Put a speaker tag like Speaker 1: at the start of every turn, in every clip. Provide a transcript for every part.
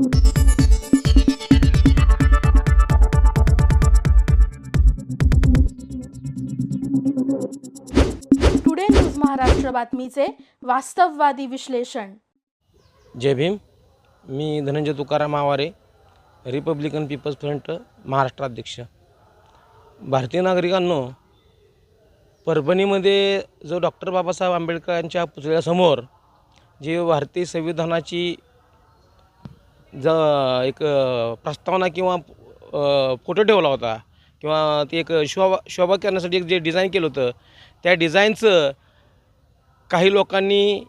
Speaker 1: Today news Maharashtra बातमीचे वास्तववादी विश्लेषण
Speaker 2: जय भीम मी Dhananjay Tukaram Aware Republican People's Front Maharashtra अध्यक्ष. भारतीय नागरिकांनो परभणीमध्ये जो डॉक्टर बाबासाहेब आंबेडकरांच्या पुतळ्यासमोर जे भारतीय संविधानाची ज एक प्रस्तावना किंवा फोटो ठेवला होता. किंवा ते एक शोभा शोभा करण्यासाठी एक जे डिझाईन केलं होतं त्या डिझाईनचं काही लोकांनी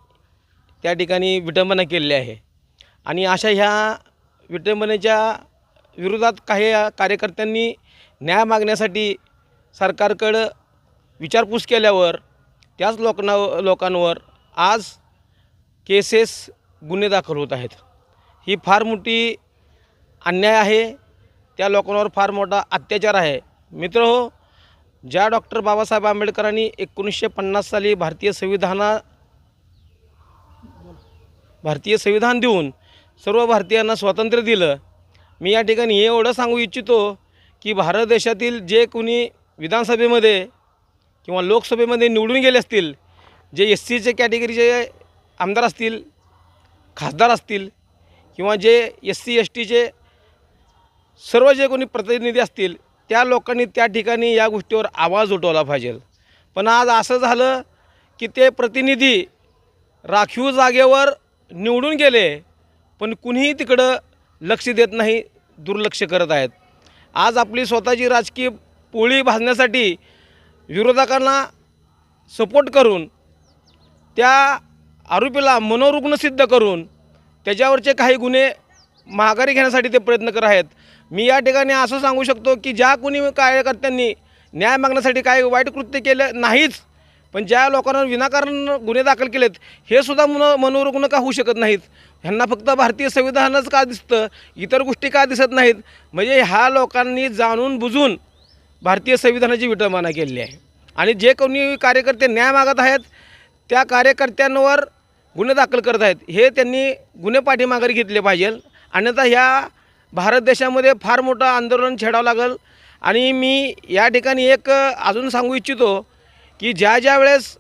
Speaker 2: त्या ठिकाणी विटंबना केलेली आहे. आणि अशा ह्या विटंबनेच्या विरोधात काही कार्यकर्त्यांनी न्याय मागण्यासाठी सरकारकडं विचारपूस केल्यावर त्याच लोकांना लोकांवर आज केसेस गुन्हे दाखल होत आहेत. ही फार मोठी अन्याय आहे. त्या लोकांवर फार मोठा अत्याचार आहे. मित्र हो ज्या डॉक्टर बाबासाहेब आंबेडकरांनी एकोणीसशे पन्नास साली भारतीय संविधाना भारतीय संविधान देऊन सर्व भारतीयांना स्वातंत्र्य दिलं. मी या ठिकाणी हे एवढं सांगू इच्छितो की भारत देशातील जे कोणी विधानसभेमध्ये किंवा लोकसभेमध्ये निवडून गेले असतील जे एस सीचे कॅटेगरीचे आमदार असतील खासदार असतील किंवा जे एस सी एस टीचे सर्व जे कोणी प्रतिनिधी असतील त्या लोकांनी त्या ठिकाणी या गोष्टीवर आवाज उठवला पाहिजे. पण आज असं झालं की ते प्रतिनिधी राखीव जागेवर निवडून गेले पण कुणीही तिकडं लक्ष देत नाही दुर्लक्ष करत आहेत. आज आपली स्वतःची राजकीय पोळी भाजण्यासाठी विरोधकांना सपोर्ट करून त्या आरोपीला मनोरुग्ण सिद्ध करून त्याच्यावरचे काही गुन्हे माघारी घेण्यासाठी ते प्रयत्न करत आहेत. मी या ठिकाणी असं सांगू शकतो की ज्या कोणी कार्यकर्त्यांनी न्याय मागण्यासाठी काही वाईट कृत्य केलं नाहीच पण ज्या लोकांना विनाकारण गुन्हे दाखल केलेत हे सुद्धा मन मनोरुग्ण का होऊ शकत नाहीत? ह्यांना फक्त भारतीय संविधानच का दिसतं? इतर गोष्टी का दिसत नाहीत? म्हणजे ह्या लोकांनी जाणून बुजून भारतीय संविधानाची विटंबना केलेली आहे. आणि जे कोणी कार्यकर्ते न्याय मागत आहेत त्या कार्यकर्त्यांवर गुन्हे दाखल करत आहेत. हे त्यांनी गुन्हे पाठीमाघारी घेतले पाहिजे. अन्यथा ह्या भारत देशामध्ये फार मोठं आंदोलन छेडावं लागेल. आणि मी या ठिकाणी एक अजून सांगू इच्छितो की ज्या ज्या वेळेस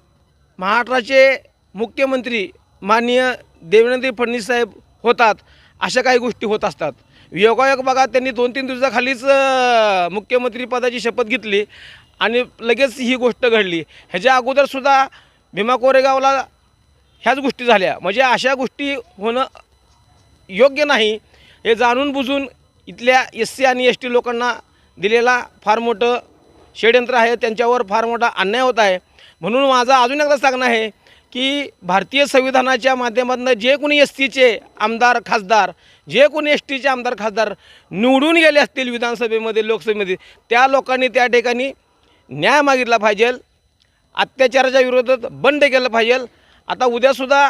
Speaker 2: महाराष्ट्राचे मुख्यमंत्री माननीय देवेंद्र फडणवीस साहेब होतात अशा काही गोष्टी होत असतात. योगायोग बघा त्यांनी दोन तीन दिवसाखालीच मुख्यमंत्रीपदाची शपथ घेतली आणि लगेच ही गोष्ट घडली. ह्याच्या अगोदरसुद्धा भीमा कोरेगावला ह्याच गोष्टी झाल्या. म्हणजे अशा गोष्टी होणं योग्य नाही. हे जाणून बुजून इथल्या एस सी आणि एस टी लोकांना दिलेला फार मोठं षडयंत्र आहे. त्यांच्यावर फार मोठा अन्याय होत आहे. म्हणून माझं अजून एकदा सांगणं आहे की भारतीय संविधानाच्या माध्यमातून जे कोणी एस टीचे आमदार खासदार जे कोणी एस टीचे आमदार खासदार निवडून गेले असतील विधानसभेमध्ये लोकसभेमध्ये त्या लोकांनी त्या ठिकाणी न्याय मागितला पाहिजे. अत्याचाराच्या विरोधात बंड केलं पाहिजे. आता उद्यासुद्धा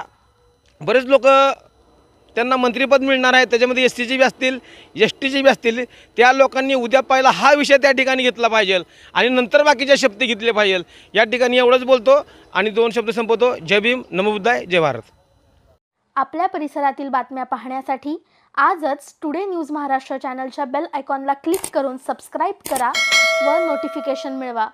Speaker 2: बरेच लोक त्यांना मंत्रिपद मिळणार आहे. त्याच्यामध्ये एस टीचे बी असतील एस टीचे बी असतील. त्या लोकांनी उद्या पाहिला हा विषय त्या ठिकाणी घेतला पाहिजे. आणि नंतर बाकीच्या शब्द घेतले पाहिजे. या ठिकाणी एवढंच बोलतो आणि दोन शब्द संपवतो. जय भीम नमबुद्धाय जय भारत.
Speaker 1: आपल्या परिसरातील बातम्या पाहण्यासाठी आजच टुडे न्यूज महाराष्ट्र चॅनलच्या बेल आयकॉनला क्लिक करून सबस्क्राईब करा व नोटिफिकेशन मिळवा.